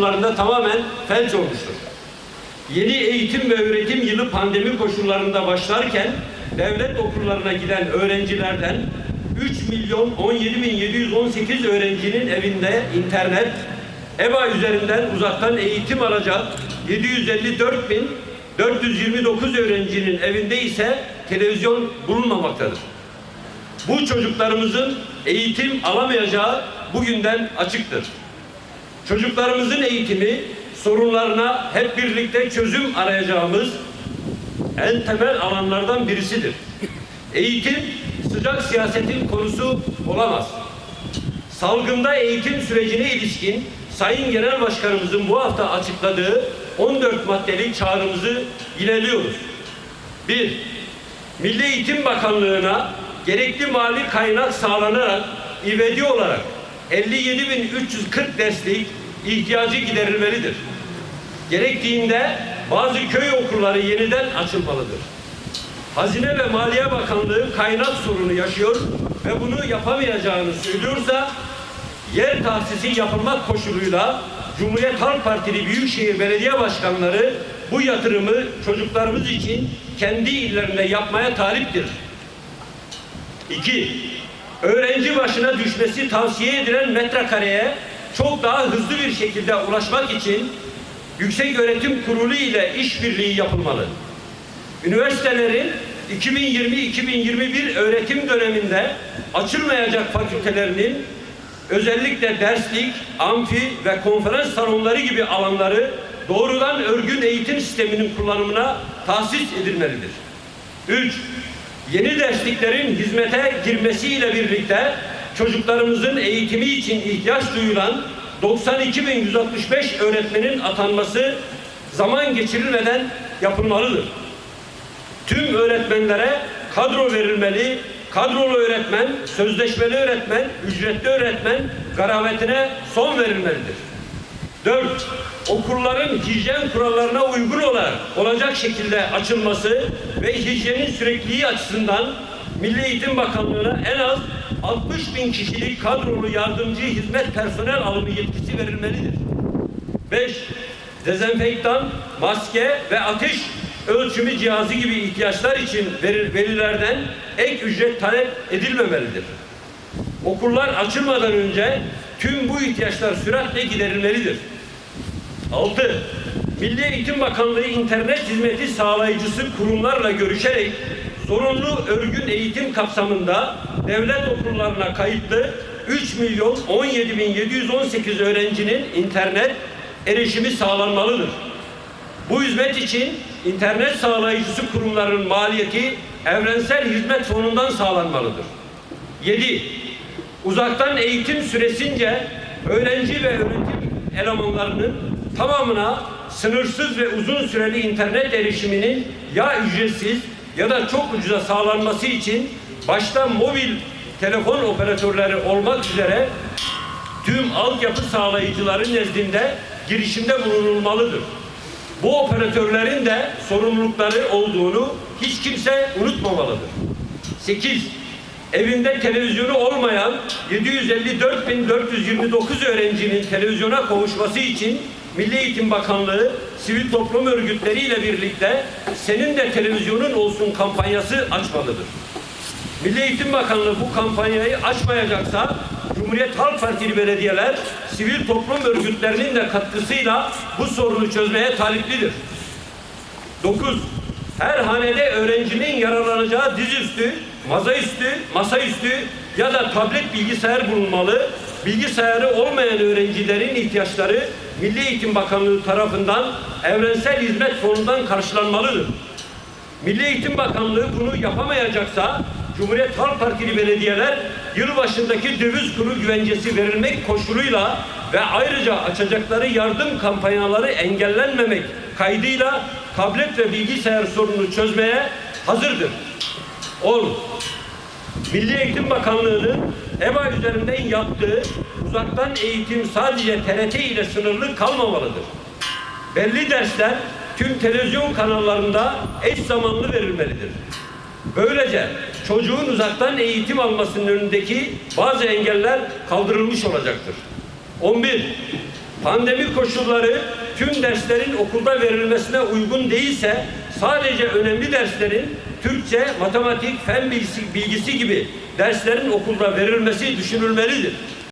koşullarında tamamen felç olmuştur. Yeni eğitim ve öğretim yılı pandemi koşullarında başlarken devlet okullarına giden öğrencilerden 3 milyon 17 bin 718 öğrencinin evinde internet, EBA üzerinden uzaktan eğitim alacak 754 bin 429 öğrencinin evinde ise televizyon bulunmamaktadır. Bu çocuklarımızın eğitim alamayacağı bugünden açıktır. Çocuklarımızın eğitimi sorunlarına hep birlikte çözüm arayacağımız en temel alanlardan birisidir. Eğitim sıcak siyasetin konusu olamaz. Salgında eğitim sürecine ilişkin Sayın Genel Başkanımızın bu hafta açıkladığı 14 maddelik çağrımızı yineliyoruz. 1. Milli Eğitim Bakanlığı'na gerekli mali kaynak sağlanarak ivedi olarak 57.340 derslik ihtiyacı giderilmelidir. Gerektiğinde bazı köy okulları yeniden açılmalıdır. Hazine ve Maliye Bakanlığı kaynak sorunu yaşıyor ve bunu yapamayacağını söylüyorsa yer tahsisi yapılmak koşuluyla Cumhuriyet Halk Partili Büyükşehir Belediye Başkanları bu yatırımı çocuklarımız için kendi illerinde yapmaya taliptir. 2. Öğrenci başına düşmesi tavsiye edilen metrekareye çok daha hızlı bir şekilde ulaşmak için Yüksek Öğretim Kurulu ile işbirliği yapılmalı. Üniversitelerin 2020-2021 öğretim döneminde açılmayacak fakültelerinin özellikle derslik, amfi ve konferans salonları gibi alanları doğrudan örgün eğitim sisteminin kullanımına tahsis edilmelidir. 3. Yeni dersliklerin hizmete girmesiyle birlikte çocuklarımızın eğitimi için ihtiyaç duyulan 92.165 öğretmenin atanması zaman geçirilmeden yapılmalıdır. Tüm öğretmenlere kadro verilmeli, kadrolu öğretmen, sözleşmeli öğretmen, ücretli öğretmen garavetine son verilmelidir. 4. Okulların hijyen kurallarına uygun olacak şekilde açılması ve hijyenin sürekliliği açısından Milli Eğitim Bakanlığı'na en az 60 bin kişilik kadrolu yardımcı hizmet personel alımı yetkisi verilmelidir. 5. Dezenfektan, maske ve ateş ölçümü cihazı gibi ihtiyaçlar için veri- velilerden ek ücret talep edilmemelidir. Okullar açılmadan önce tüm bu ihtiyaçlar süratle giderilmelidir. 6. Milli Eğitim Bakanlığı internet hizmeti sağlayıcısı kurumlarla görüşerek zorunlu örgün eğitim kapsamında devlet okullarına kayıtlı 3 milyon 17 bin 718 öğrencinin internet erişimi sağlanmalıdır. Bu hizmet için internet sağlayıcısı kurumların maliyeti evrensel hizmet fonundan sağlanmalıdır. 7. Uzaktan eğitim süresince öğrenci ve öğretim elemanlarının tamamına sınırsız ve uzun süreli internet erişiminin ya ücretsiz ya da çok ucuza sağlanması için başta mobil telefon operatörleri olmak üzere tüm altyapı sağlayıcıların nezdinde girişimde bulunulmalıdır. Bu operatörlerin de sorumlulukları olduğunu hiç kimse unutmamalıdır. 8. Evinde televizyonu olmayan 754.429 öğrencinin televizyona kavuşması için Milli Eğitim Bakanlığı sivil toplum örgütleriyle birlikte senin de televizyonun olsun kampanyası açmalıdır. Milli Eğitim Bakanlığı bu kampanyayı açmayacaksa Cumhuriyet Halk Partili belediyeler sivil toplum örgütlerinin de katkısıyla bu sorunu çözmeye taliplidir. 9. Her hanede öğrencinin yararlanacağı dizüstü, masaüstü, masaüstü ya da tablet bilgisayar bulunmalı. Bilgisayarı olmayan öğrencilerin ihtiyaçları Milli Eğitim Bakanlığı tarafından evrensel hizmet fonundan karşılanmalıdır. Milli Eğitim Bakanlığı bunu yapamayacaksa Cumhuriyet Halk Partili belediyeler yılbaşındaki döviz kuru güvencesi verilmek koşuluyla ve ayrıca açacakları yardım kampanyaları engellenmemek kaydıyla tablet ve bilgisayar sorununu çözmeye hazırdır. 10. Milli Eğitim Bakanlığı'nın EBA üzerinden yaptığı uzaktan eğitim sadece TRT ile sınırlı kalmamalıdır. Belli dersler tüm televizyon kanallarında eş zamanlı verilmelidir. Böylece çocuğun uzaktan eğitim almasının önündeki bazı engeller kaldırılmış olacaktır. 11. Pandemi koşulları tüm derslerin okulda verilmesine uygun değilse sadece önemli derslerin Türkçe, matematik, fen bilgisi, bilgisi gibi derslerin okulda verilmesi düşünülmelidir.